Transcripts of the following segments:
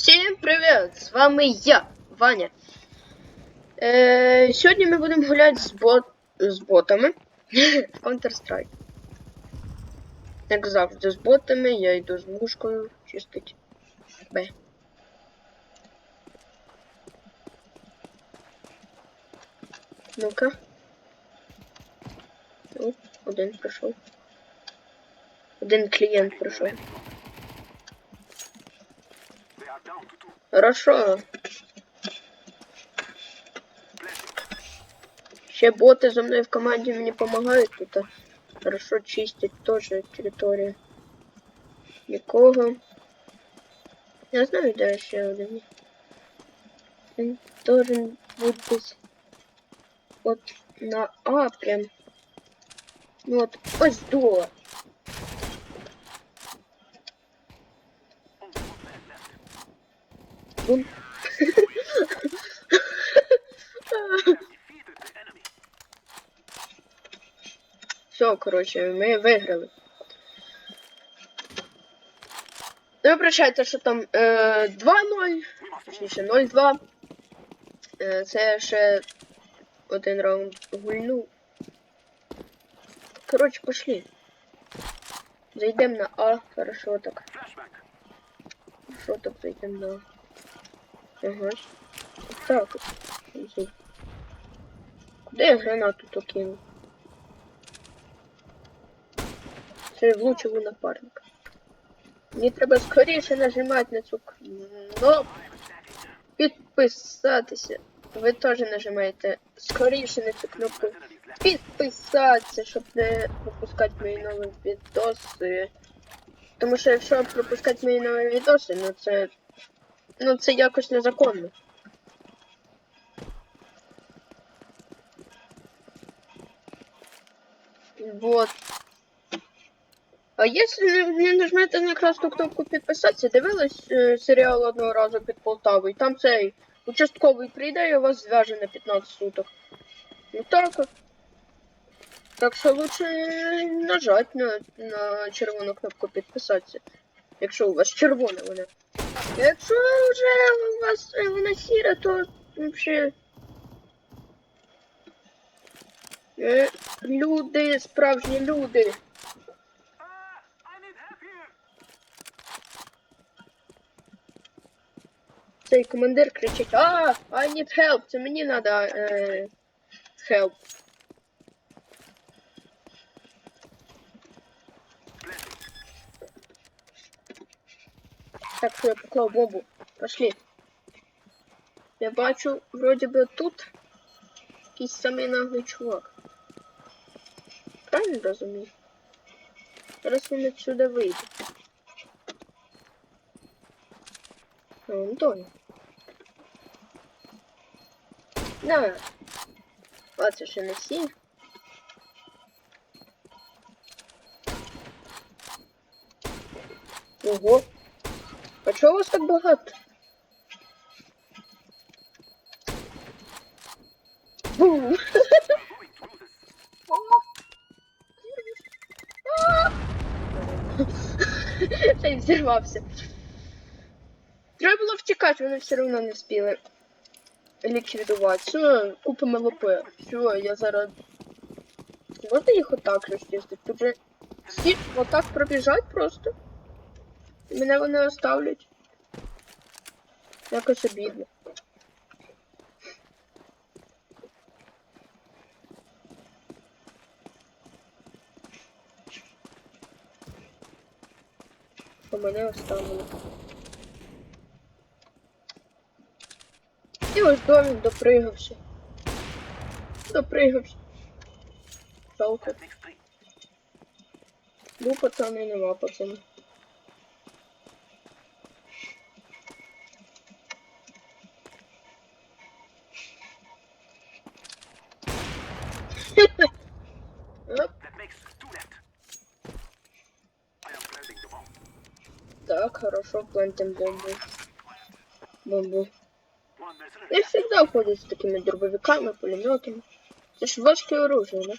Всім привіт! З вами я, Ваня. Е, сьогодні ми будемо гуляти з, бот... з ботами Counter-Strike. Як завжди, з ботами, я йду з мушкою чистить Б. Ну-ка. Один прийшов. Один клієнт прийшов. Хорошо. Ще боти за мною в команді мені допомагають тут. а Хорошо чистять теж територію. Нікого. Я знаю, де ще один. Він должен бути десь от на А прям. Ну от ось до. Бум. Все, коротше, ми виграли. Не вибачайте, що там е, 2-0, точніше 0-2. Е, це ще один раунд гульнув. Коротше, пошли. Зайдемо на А, хорошо так. Хорошо так зайдемо на А. Ага. Так. Куди я гранату то кинув? Це влучив у напарника. Мені треба скоріше нажимати на цю кнопку. Підписатися. Ви теж нажимаєте скоріше на цю кнопку. Підписатися, щоб не пропускати мої нові відоси. Тому що якщо пропускати мої нові відоси, ну це. Ну це якось незаконно. Вот. А якщо не, нажмете на красну кнопку підписатися, дивились е, серіал одного разу під Полтавою, там цей участковий прийде і вас зв'яже на 15 суток. Ну так. Так що лучше нажать на, на червону кнопку підписатися. Якщо у вас червона вона. Якщо вже у вас е, вона сіра, то взагалі. Е, люди, справжні люди. Цей командир кричить, а, I need help, це мені надо е, help. Так, я поклав бомбу. Пошли. Я бачу, вроді би тут якийсь самий наглий чувак. Правильно розумію? Зараз він отсюда вийде. А, он Тоня. Да. Ще не всі. Ого. А чого у вас так багато? Бум! Цей взірвався. Треба було втікати, вони все одно не спіли ліквідувати. Все, купимо ЛП. Все, я зараз. Можна їх отак розчистити? Тут же всі отак пробіжать просто. Мене вони оставлять. Якось обідно. Що мене оставили. І ось домик допригався. Допригався. Жалко. Ну, пацани, нема пацани. Так, хорошо, плантим бомбу. Бомбу. Я всегда ходят с такими дробовиками, пулеметами. Это ж важкое оружие, на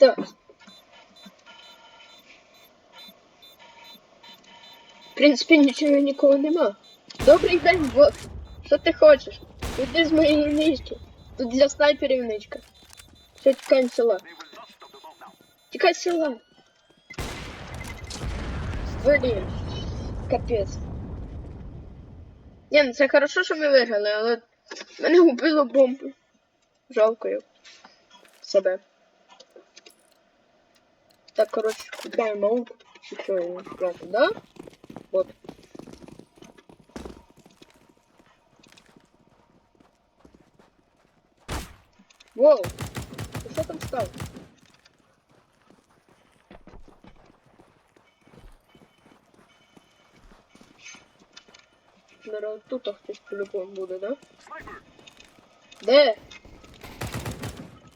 Так. В принципі, нічого нікого нема. Добрий день, бот. Що ти хочеш? Іди з моєї нички. Тут для снайперів ничка. Все, тікаємо села. Тікай села. Блін. Капець. Ні, ну це хорошо, що ми виграли, але мене убило бомбу. Жалко його. Себе. Так, коротше, купляємо маунт. Чи що його да? Вот. Воу! Ти що там став? Наверное, тут хтось по-любому буде, да?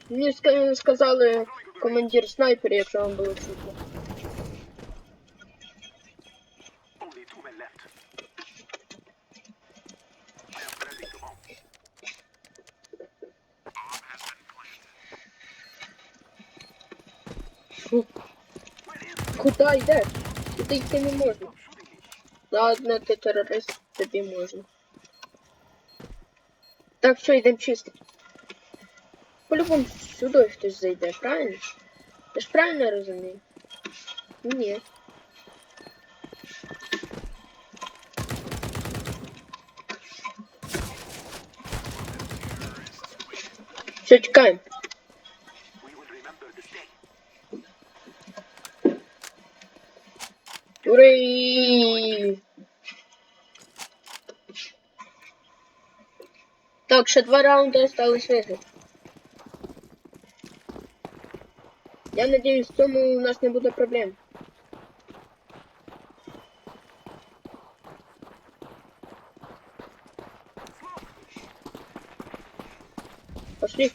Мені ска- сказали командир снайперів, якщо вам було чутно. Куда йдеш? Туди йти не можна. Ладно, ти терорист, тобі можна. Так, все, йдемо чистити. По-любому сюди хтось зайде, правильно? Я ж правильно розумію? Ні. Все, чекаємо. We will remember this day. Ури! Так, ще два раунди осталось виграти. Я надіюсь, в цьому у нас не буде проблем. Пошли.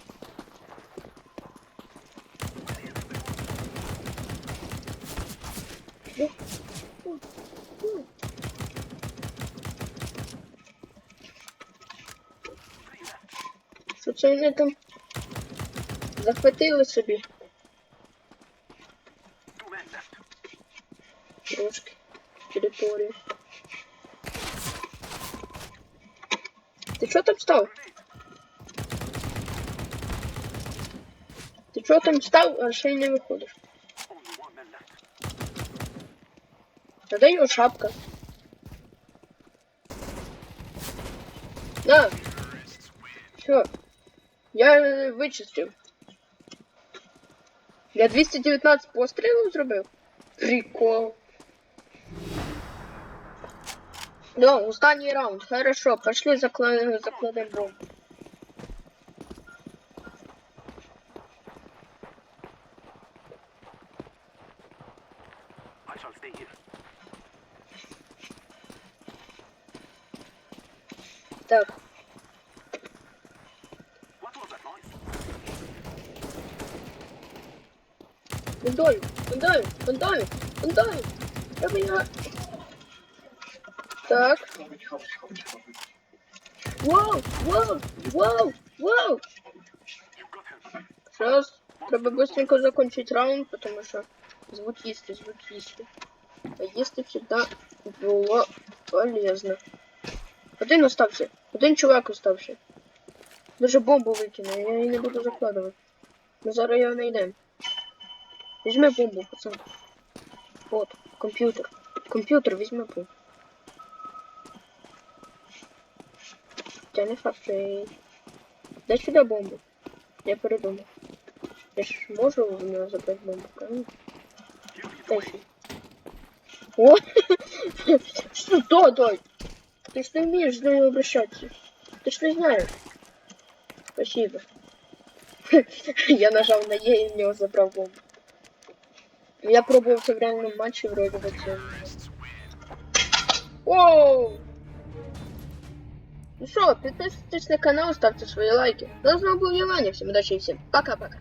Що це вони там захватили собі територію. Ти що там став? Ти що там став, а ще й не виходиш? Only one man left. А де його шапка? На! Все. Я е, вичистив. Я 219 пострілів зробив. Прикол. Да, останній раунд. Хорошо, пошли закладемо закладем бомбу. Так. Фундамент, фундамент, фундамент, фундамент. Я поняла. Так. Вау, вау, вау. You. Сейчас треба быстренько закончить раунд, потому что звук їсти, звук їсти. А їсти всегда було полезно. Один остався, один чувак остався. Даже бомбу викинув, я її не буду закладувати. Ми зараз його знайдемо. Візьми бомбу, пацан. От, комп'ютер. Комп'ютер, візьми бомбу. Та не факт, що я. Дай сюди бомбу. Я передумав. Я ж можу в нього забрати бомбу, правильно? Дай сюди. О! Сюда дай! Ты ж не умеешь с ней обращаться. Ты ж не знаешь. Спасибо. Я нажал на Е и в него забрал бомбу. Я пробовал в реальном матче вроде бы. Оу! Ну что, подписывайтесь на канал, ставьте свои лайки. До нового внимания. Всем удачи и всем пока-пока.